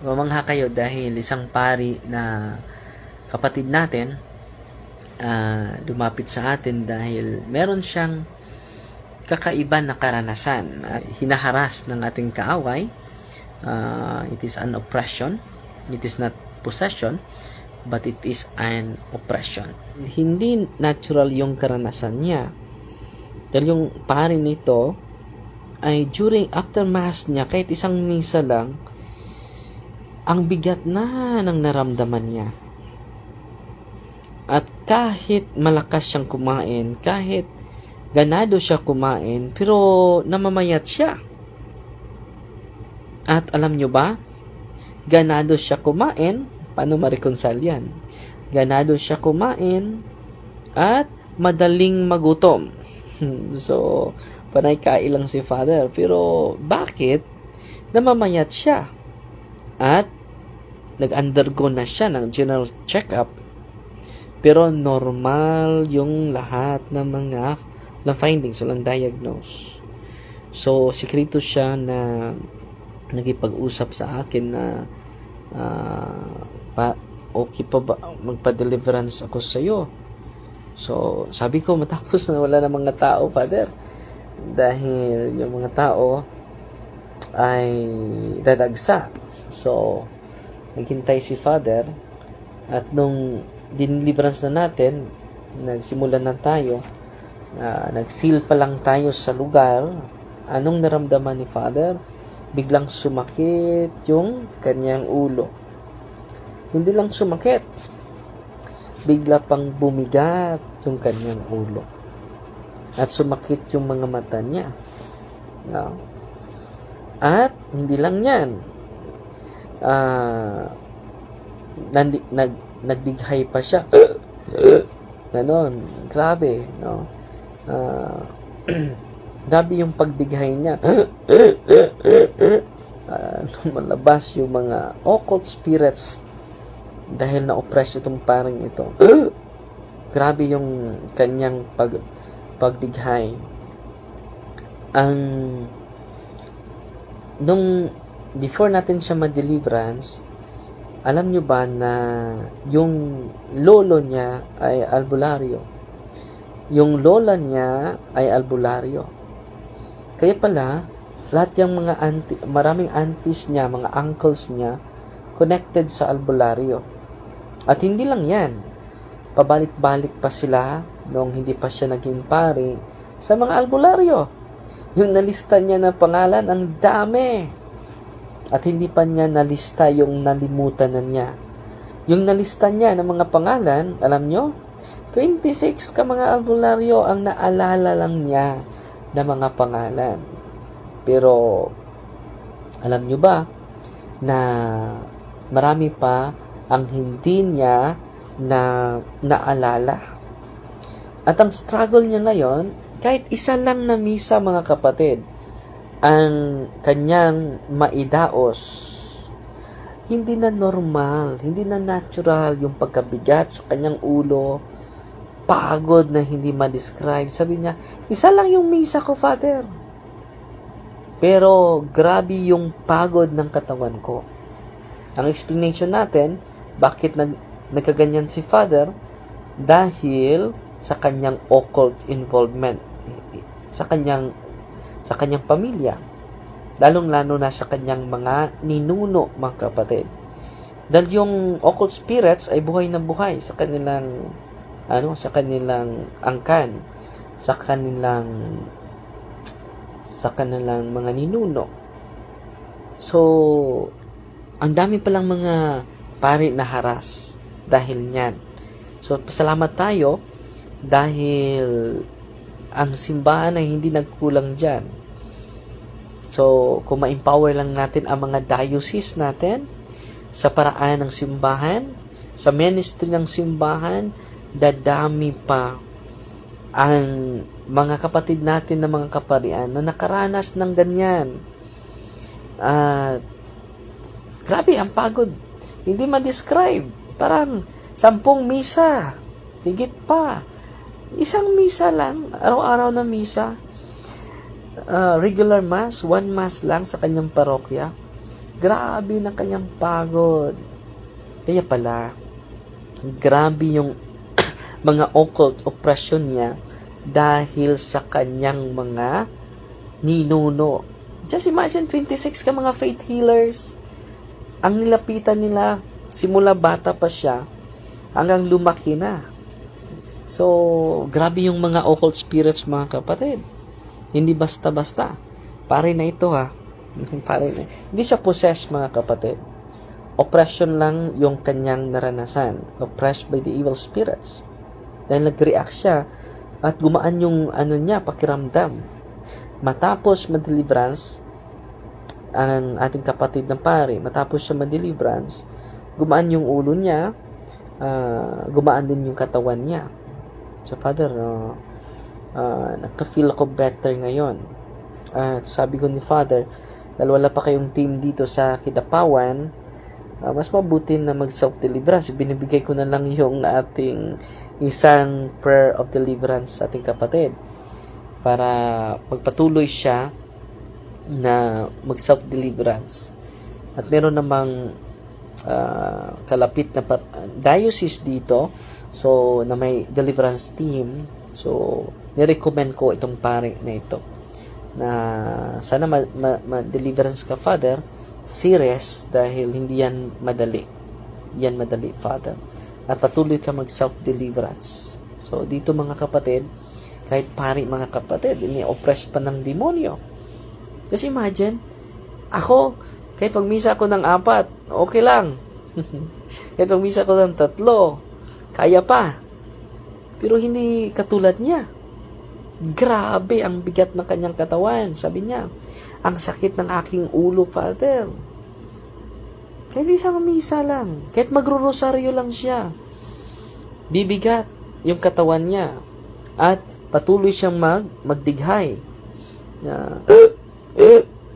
mamangha kayo dahil isang pari na kapatid natin ah, lumapit sa atin dahil meron siyang kakaiba na karanasan at hinaharas ng ating kaaway. Ah, it is an oppression. It is not possession, but it is an oppression. Hindi natural yung karanasan niya. Dahil yung pari nito ay during after mass niya, kahit isang misa lang, ang bigat na ng naramdaman niya. At kahit malakas siyang kumain, kahit ganado siya kumain, pero namamayat siya. At alam nyo ba, ganado siya kumain, paano ma-reconcile yan? Ganado siya kumain, at madaling magutom. so, panay kailang si Father. Pero, bakit? Namamayat siya. At, nag-undergo na siya ng general check-up. Pero, normal yung lahat ng mga ng findings, walang diagnose. So, sikreto siya na nagipag-usap sa akin na ah, pa, okay pa ba magpa-deliverance ako sa iyo. So, sabi ko matapos na wala ng mga tao, Father. Dahil yung mga tao ay dadagsa. So, naghintay si Father at nung diniliverance na natin, nagsimulan na tayo, na nag-seal pa lang tayo sa lugar, anong naramdaman ni Father? Biglang sumakit yung kanyang ulo. Hindi lang sumakit, bigla pang bumigat yung kanyang ulo. At sumakit yung mga mata niya. No? At hindi lang yan. Ah, nandi, nag, nagdighay pa siya. Ganon. Grabe, no? Ah, grabe yung pagdighay niya. Ah, lumalabas yung mga occult spirits dahil na-oppress itong parang ito. grabe yung kanyang pag pagdighay. Ang nung before natin siya ma-deliverance, alam nyo ba na yung lolo niya ay albularyo? Yung lola niya ay albularyo. Kaya pala, lahat yung mga auntie, maraming aunties niya, mga uncles niya, connected sa albularyo. At hindi lang yan. Pabalik-balik pa sila nung hindi pa siya naging pari sa mga albularyo. Yung nalista niya na pangalan, ang dami. At hindi pa niya nalista yung nalimutan na niya. Yung nalista niya ng mga pangalan, alam nyo, 26 ka mga albularyo ang naalala lang niya na mga pangalan. Pero, alam nyo ba, na marami pa ang hindi niya na naalala. At ang struggle niya ngayon, kahit isa lang na misa mga kapatid, ang kanyang maidaos, hindi na normal, hindi na natural yung pagkabigat sa kanyang ulo, pagod na hindi ma-describe. Sabi niya, isa lang yung misa ko, Father. Pero grabe yung pagod ng katawan ko. Ang explanation natin, bakit nag, nagkaganyan si Father? Dahil sa kanyang occult involvement. Sa kanyang sa kanyang pamilya. Lalong-lalo na sa kanyang mga ninuno, mga kapatid. Dahil yung occult spirits ay buhay na buhay sa kanilang ano, sa kanilang angkan, sa kanilang sa kanilang mga ninuno. So, ang dami palang mga pari na haras dahil niyan. So, pasalamat tayo dahil ang simbahan ay hindi nagkulang dyan. So, kung ma-empower lang natin ang mga diocese natin sa paraan ng simbahan, sa ministry ng simbahan, dadami pa ang mga kapatid natin na mga kaparian na nakaranas ng ganyan. At grabe, ang pagod. Hindi ma-describe. Parang sampung misa. Higit pa. Isang misa lang. Araw-araw na misa. Uh, regular mass. One mass lang sa kanyang parokya. Grabe na kanyang pagod. Kaya pala, grabe yung mga occult oppression niya dahil sa kanyang mga ninuno. Just imagine 26 ka mga faith healers. Ang nilapitan nila simula bata pa siya hanggang lumaki na. So, grabe yung mga occult spirits mga kapatid. Hindi basta-basta. Pare na ito ha. Pare na. Hindi siya possessed mga kapatid. Oppression lang yung kanyang naranasan. Oppressed by the evil spirits. Dahil nag-react siya at gumaan yung ano niya, pakiramdam. Matapos ma-deliverance, ang ating kapatid ng pare, matapos siya ma-deliverance, gumaan yung ulo niya, ah, gumaan din yung katawan niya. So, Father, uh, uh, nagka-feel ako better ngayon. At sabi ko ni Father, dahil wala pa kayong team dito sa Kidapawan, ah, mas mabuti na mag self-deliverance. Binibigay ko na lang yung ating isang prayer of deliverance sa ating kapatid para magpatuloy siya na mag self-deliverance. At meron namang ah, kalapit na diocese dito so na may deliverance team so nirecommend ko itong pare na ito na sana ma- ma- ma-deliverance ka father. Serious dahil hindi yan madali. Yan madali father. At patuloy ka mag self-deliverance so dito mga kapatid kahit pari mga kapatid ini-oppress pa ng demonyo. Kasi imagine ako kahit pag misa ko ng apat okay lang. Kahit pag misa ko ng tatlo kaya pa pero hindi katulad niya Grabe ang bigat ng kanyang katawan. Sabi niya, ang sakit ng aking ulo, Father. Kahit isang misa lang. Kahit magro-rosaryo lang siya. Bibigat yung katawan niya. At patuloy siyang mag, magdighay. Na,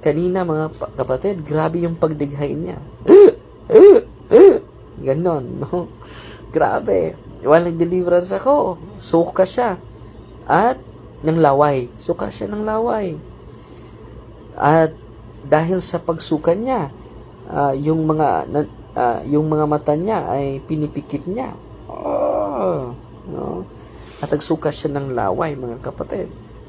kanina mga pa- kapatid, grabe yung pagdighay niya. Ganon, no? Grabe. While nag-deliverance ako, suka siya. At ng laway. Suka siya ng laway. At dahil sa pagsuka niya, ah, yung mga ah, yung mga mata niya ay pinipikit niya. Oh, no? At nagsuka siya ng laway, mga kapatid.